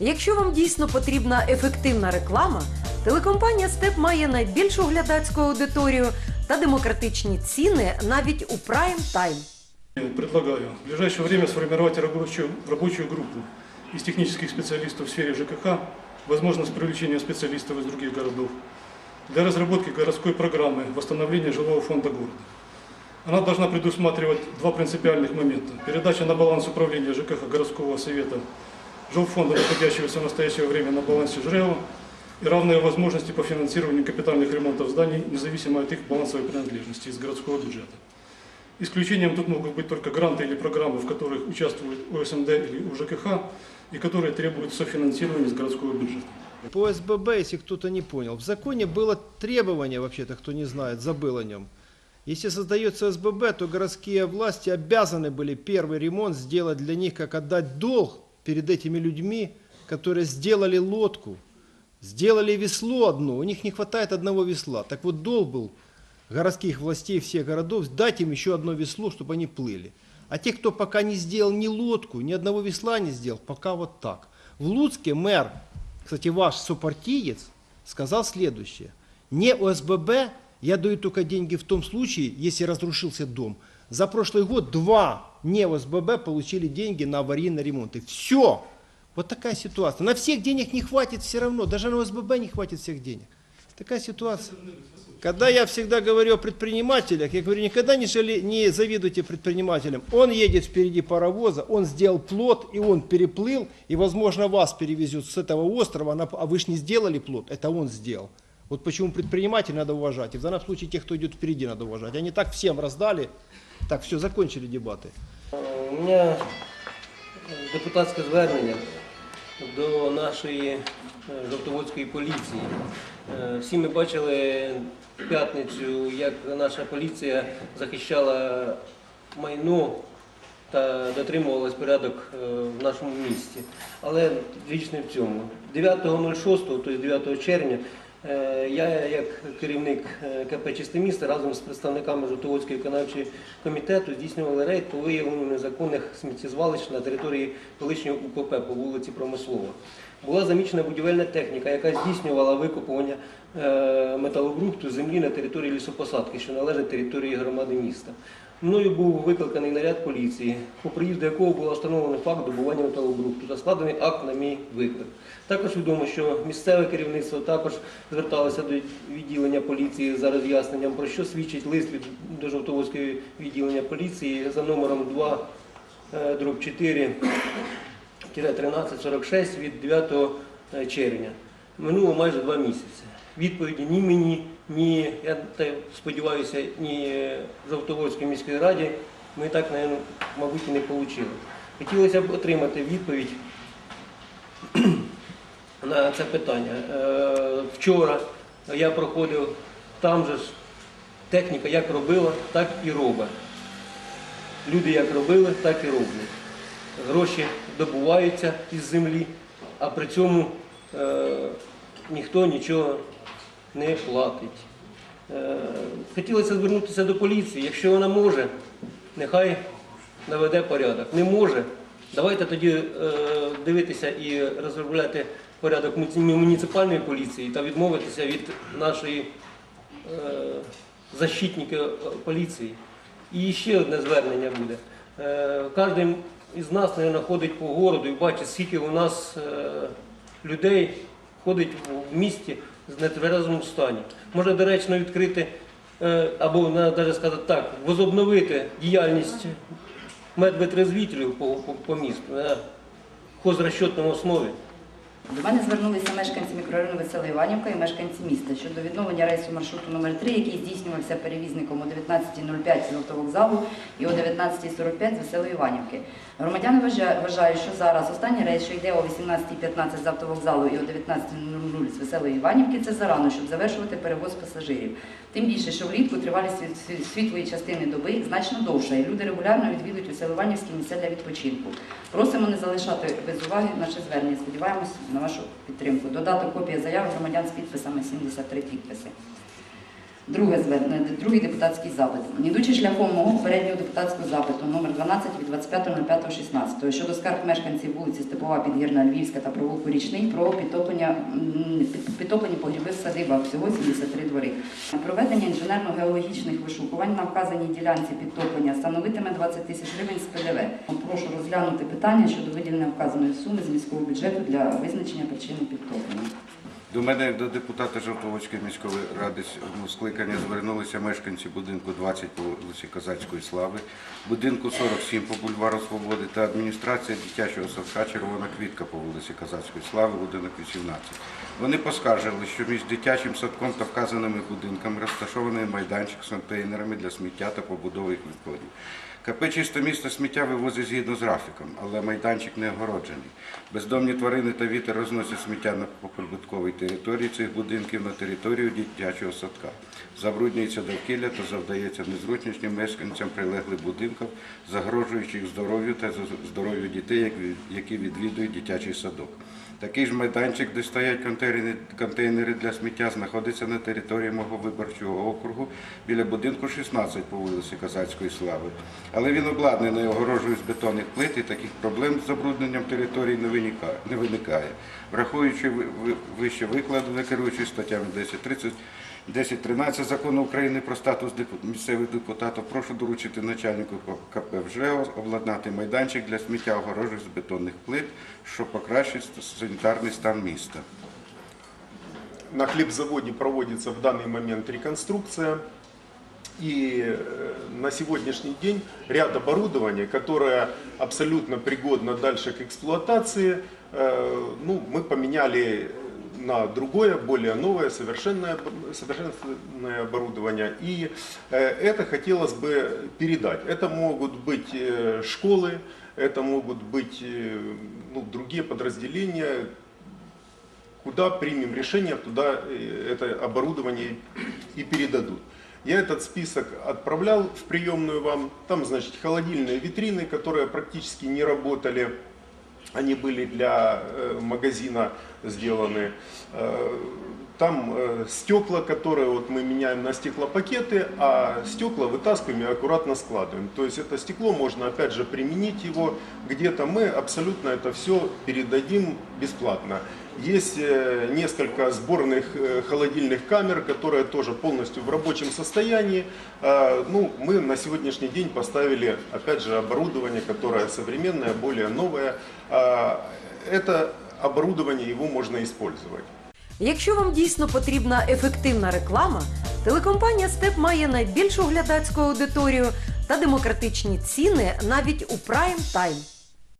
Якщо вам дійсно потрібна ефективна реклама, телекомпанія Степ має найбільшу глядацьку аудиторію та демократичні ціни навіть у прайм тайм. Предлагаю в ближайшее время сформировать рабочую, рабочую группу из технических специалистов в сфере ЖКХ, возможно, с привлечением специалистов из других городов, для разработки городской программы восстановления жилого фонда города. Она должна предусматривать два принципиальных момента. Передача на баланс управления ЖКХ городского совета жилфонда, находящегося в настоящее время на балансе ЖРЭО, и равные возможности по финансированию капитальных ремонтов зданий, независимо от их балансовой принадлежности из городского бюджета. Исключением тут могут быть только гранты или программы, в которых участвует ОСМД или УЖКХ, и которые требуют софинансирования из городского бюджета. По СББ, если кто-то не понял, в законе было требование, вообще-то, кто не знает, забыл о нем. Если создается СББ, то городские власти обязаны были первый ремонт сделать для них, как отдать долг перед этими людьми, которые сделали лодку, сделали весло одно, у них не хватает одного весла. Так вот долг был городских властей всех городов дать им еще одно весло, чтобы они плыли. А те, кто пока не сделал ни лодку, ни одного весла не сделал, пока вот так. В Луцке мэр, кстати, ваш сопартиец, сказал следующее. Не ОСББ я даю только деньги в том случае, если разрушился дом. За прошлый год два не ОСББ получили деньги на аварийный ремонт. И все. Вот такая ситуация. На всех денег не хватит все равно. Даже на ОСББ не хватит всех денег. Такая ситуация. Когда я всегда говорю о предпринимателях, я говорю, никогда не, жали- не завидуйте предпринимателям. Он едет впереди паровоза, он сделал плот, и он переплыл, и, возможно, вас перевезет с этого острова, а вы же не сделали плот, это он сделал. Вот почему предпринимателей надо уважать, и в данном случае тех, кто идет впереди, надо уважать. Они так всем раздали. Так, все, закончили дебаты. У мене депутатське звернення до нашої е, Жовтоводської поліції. Е, Всі ми бачили в п'ятницю, як наша поліція захищала майно та дотримувалась порядок е, в нашому місті. Але річ не в цьому. 9.06, тобто 9 червня, я як керівник е, КП «Чисте місто» разом з представниками Жовтоводського виконавчого комітету здійснювали рейд по виявленню незаконних сміттєзвалищ на території колишнього УКП по вулиці Промислова. Була замічена будівельна техніка, яка здійснювала викопування е, металобрухту землі на території лісопосадки, що належить території громади міста. Мною був викликаний наряд поліції, по приїзду якого було встановлено факт добування металобрухту та складений акт на мій виклик. Також відомо, що місцеве керівництво також зверталося до відділення поліції за роз'ясненням, про що свідчить лист від до відділення поліції за номером 2 е, дроб 4 1346 від 9 червня. Минуло майже два місяці. Відповіді ні мені, ні, я сподіваюся, ні Жовтоводській міській раді ми так, мабуть, і не отримали. Хотілося б отримати відповідь на це питання. Е, Вчора я проходив там же ж техніка як робила, так і робить. Люди як робили, так і роблять. Гроші добуваються із землі, а при цьому е, ніхто нічого не платить. Е, хотілося звернутися до поліції. Якщо вона може, нехай наведе порядок. Не може. Давайте тоді е, дивитися і розробляти порядок муніципальної поліції та відмовитися від нашої е, защитників е, поліції. І ще одне звернення буде. Кожен із нас, мабуть, ходить по городу і бачить, скільки у нас людей ходить в місті з нетверезому стані. Може доречно відкрити, е, або навіть сказати так, возобновити діяльність медвитрезвітелів по, по, по місту на хозрасчетному основі. До мене звернулися мешканці мікрорайону Весела Іванівка і мешканці міста щодо відновлення рейсу маршруту номер 3 який здійснювався перевізником о 19.05 з автовокзалу і о 19.45 з Веселої Іванівки. Громадяни вважають, що зараз останній рейс, що йде о 18.15 з автовокзалу і о 19.00 з Веселої Іванівки, це зарано, щоб завершувати перевоз пасажирів. Тим більше, що влітку тривалість світ- світ- світлої частини доби значно довша, і люди регулярно відвідують Веселиванівські місця для відпочинку. Просимо не залишати без уваги наше звернення. Сподіваємось на вашу підтримку. Додати копія заяви громадян з підписами 73 підписи. Друге звернення, другий депутатський запит. Ідучи шляхом мого попереднього депутатського запиту номер 12 від 25.05.16 щодо скарг мешканців вулиці Степова, Підгірна, Львівська та провулку Річний про підтоплення, підтоплені погріби в садибах, всього 73 двори. Проведення інженерно-геологічних вишукувань на вказаній ділянці підтоплення становитиме 20 тисяч гривень з ПДВ. Прошу розглянути питання щодо виділення вказаної суми з міського бюджету для визначення причини підтоплення. До мене до депутата Жовтоводської міської ради сьомого скликання звернулися мешканці будинку 20 по вулиці Козацької Слави, будинку 47 по бульвару Свободи та адміністрація дитячого садка Червона квітка по вулиці Козацької Слави, будинок 18. Вони поскаржили, що між дитячим садком та вказаними будинками розташований майданчик з контейнерами для сміття та побудових відходів. КП «Чисте місто» сміття вивозить згідно з графіком, але майданчик не огороджений. Бездомні тварини та вітер розносять сміття на поприбутковій території цих будинків на територію дитячого садка. Забруднюється довкілля та завдається незручності мешканцям прилеглих будинків, загрожуючи здоров'ю та здоров'ю дітей, які- відвідують дитячий садок. Такий ж майданчик, де стоять контейнери, для сміття, знаходиться на території мого виборчого округу біля будинку 16 по вулиці Козацької Слави. Але він обладнаний огорожею з бетонних плит і таких проблем з забрудненням території не виникає. Враховуючи ви- ви- вище викладене, керуючись статтями 10.30, 10.13 закону України про статус місцевих депутатів, прошу доручити начальнику КП ВЖЕО обладнати майданчик для сміття огорожею з бетонних плит, що покращить санітарний стан міста. На хлебзаводе проводится в данный момент реконструкция. И э, на сегодняшний день ряд оборудования, которое абсолютно пригодно дальше к эксплуатации, э, ну, мы поменяли на другое, более новое, совершенное, совершенное оборудование. И э, это хотелось бы передать. Это могут быть школы, это могут быть ну, другие подразделения, куда примем решение, туда это оборудование и передадут. Я этот список отправлял в приемную вам. Там, значит, холодильные витрины, которые практически не работали. Они были для э, магазина сделаны. Э, Там э, стекла, которые вот мы меняем на стеклопакеты, а стекла вытаскиваем и аккуратно складываем. То есть это стекло можно опять же применить его где-то. Мы абсолютно это все передадим бесплатно. Есть э, несколько сборных э, холодильных камер, которые тоже полностью в рабочем состоянии. Э, Ну, мы на сегодняшний день поставили, опять же, оборудование, которое современное, более новое. А, Это оборудование, его можно использовать. Якщо вам дійсно потрібна ефективна реклама, телекомпанія Степ має найбільшу глядацьку аудиторію та демократичні ціни навіть у прайм тайм.